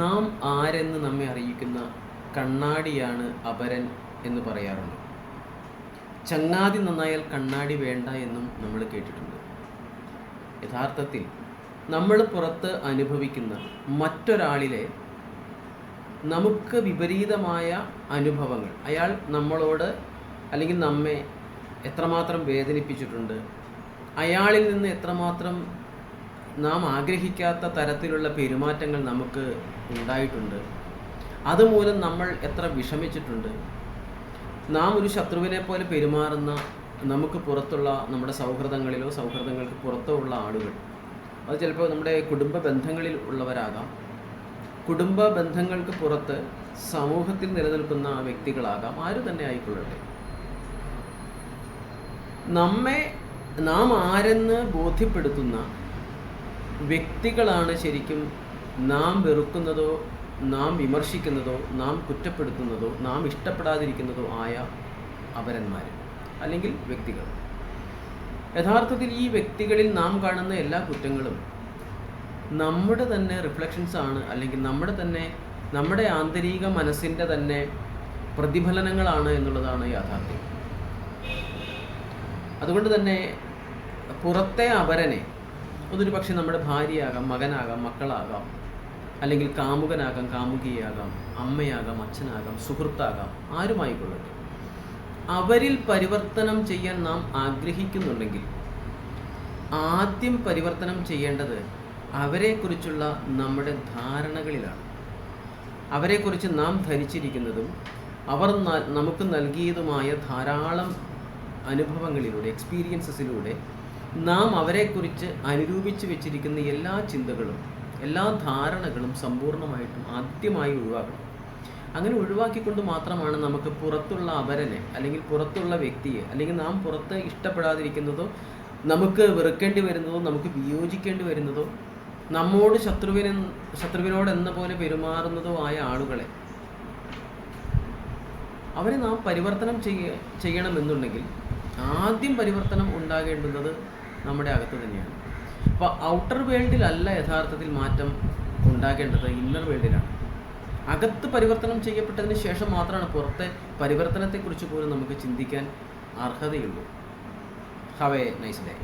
നാം ആരെന്ന് നമ്മെ അറിയിക്കുന്ന കണ്ണാടിയാണ് അപരൻ എന്ന് പറയാറുണ്ട്. ചങ്ങാതി നന്നായാൽ കണ്ണാടി വേണ്ട എന്നും നമ്മൾ കേട്ടിട്ടുണ്ട്. യഥാർത്ഥത്തിൽ നമ്മൾ പുറത്ത് അനുഭവിക്കുന്ന മറ്റൊരാളിലെ നമുക്ക് വിപരീതമായ അനുഭവങ്ങൾ അയാൾ നമ്മളോട് അല്ലെങ്കിൽ നമ്മെ എത്രമാത്രം വേദനിപ്പിച്ചിട്ടുണ്ട് അയാളിൽ നിന്ന് എത്രമാത്രം നാം ആഗ്രഹിക്കാത്ത തരത്തിലുള്ള പെരുമാറ്റങ്ങൾ നമുക്ക് ഉണ്ടായിട്ടുണ്ട്. അതുമൂലം നമ്മൾ എത്ര വിഷമിച്ചിട്ടുണ്ട്. നാം ഒരു ശത്രുവിനെ പോലെ പെരുമാറുന്ന നമുക്ക് പുറത്തുള്ള നമ്മുടെ സൗഹൃദങ്ങളിലോ സൗഹൃദങ്ങൾക്ക് പുറത്തോ ഉള്ള ആളുകൾ അത് ചിലപ്പോൾ നമ്മുടെ കുടുംബ ബന്ധങ്ങളിൽ ഉള്ളവരാകാം. കുടുംബ ബന്ധങ്ങൾക്ക് പുറത്ത് സമൂഹത്തിൽ നിലനിൽക്കുന്ന വ്യക്തികളാകാം. ആര് തന്നെ ആയിക്കൊള്ളട്ടെ. നമ്മെ നാം ആരെന്ന് ബോധ്യപ്പെടുത്തുന്ന വ്യക്തികളാണ് ശരിക്കും നാം വെറുക്കുന്നതോ നാം വിമർശിക്കുന്നതോ നാം കുറ്റപ്പെടുത്തുന്നതോ നാം ഇഷ്ടപ്പെടാതിരിക്കുന്നതോ ആയ അപരന്മാർ അല്ലെങ്കിൽ വ്യക്തികൾ. യഥാർത്ഥത്തിൽ ഈ വ്യക്തികളിൽ നാം കാണുന്ന എല്ലാ കുറ്റങ്ങളും നമ്മുടെ തന്നെ റിഫ്ലക്ഷൻസ് ആണ് അല്ലെങ്കിൽ നമ്മുടെ തന്നെ നമ്മുടെ ആന്തരിക മനസ്സിന്റെ തന്നെ പ്രതിഫലനങ്ങളാണ് എന്നുള്ളതാണ് യാഥാർത്ഥ്യം. അതുകൊണ്ട് തന്നെ പുറത്തെ അപരനെ അതൊരു പക്ഷെ നമ്മുടെ ഭാര്യയാകാം മകനാകാം മക്കളാകാം അല്ലെങ്കിൽ കാമുകനാകാം കാമുകിയാകാം അമ്മയാകാം അച്ഛനാകാം സുഹൃത്താകാം ആരുമായിക്കൊള്ളട്ടെ. അവരിൽ പരിവർത്തനം ചെയ്യാൻ നാം ആഗ്രഹിക്കുന്നുണ്ടെങ്കിൽ ആദ്യം പരിവർത്തനം ചെയ്യേണ്ടത് അവരെക്കുറിച്ചുള്ള നമ്മുടെ ധാരണകളിലാണ്. അവരെക്കുറിച്ച് നാം ധരിച്ചിരിക്കുന്നതും അവർ നമുക്ക് നൽകിയതുമായ ധാരാളം അനുഭവങ്ങളിലൂടെ എക്സ്പീരിയൻസസിലൂടെ നാം അവരെക്കുറിച്ച് അനുരൂപിച്ച് വെച്ചിരിക്കുന്ന എല്ലാ ചിന്തകളും എല്ലാ ധാരണകളും സമ്പൂർണമായിട്ടും ആദ്യമായി ഒഴിവാക്കണം. അങ്ങനെ ഒഴിവാക്കിക്കൊണ്ട് മാത്രമാണ് നമുക്ക് പുറത്തുള്ള അപരനെ അല്ലെങ്കിൽ പുറത്തുള്ള വ്യക്തിയെ അല്ലെങ്കിൽ നാം പുറത്ത് ഇഷ്ടപ്പെടാതിരിക്കുന്നതോ നമുക്ക് വെറുക്കേണ്ടി വരുന്നതോ നമുക്ക് വിയോജിക്കേണ്ടി വരുന്നതോ നമ്മോട് ശത്രുവിനെ ശത്രുവിനോട് എന്ന പോലെ പെരുമാറുന്നതോ ആയ ആളുകളെ അവരെ നാം പരിവർത്തനം ചെയ്യ ചെയ്യണമെന്നുണ്ടെങ്കിൽ ആദ്യം പരിവർത്തനം ഉണ്ടാകേണ്ടുന്നത് നമ്മുടെ അകത്ത് തന്നെയാണ്. അപ്പോൾ ഔട്ടർ വേൾഡിലല്ല യഥാർത്ഥത്തിൽ മാറ്റം ഉണ്ടാകേണ്ടത് ഇന്നർ വേൾഡിലാണ് അകത്ത് പരിവർത്തനം ചെയ്യപ്പെട്ടതിന് ശേഷം മാത്രമാണ് പുറത്തെ പരിവർത്തനത്തെക്കുറിച്ച് പോലും നമുക്ക് ചിന്തിക്കാൻ അർഹതയുള്ളൂ. ഹവേ നൈസ് ഡേ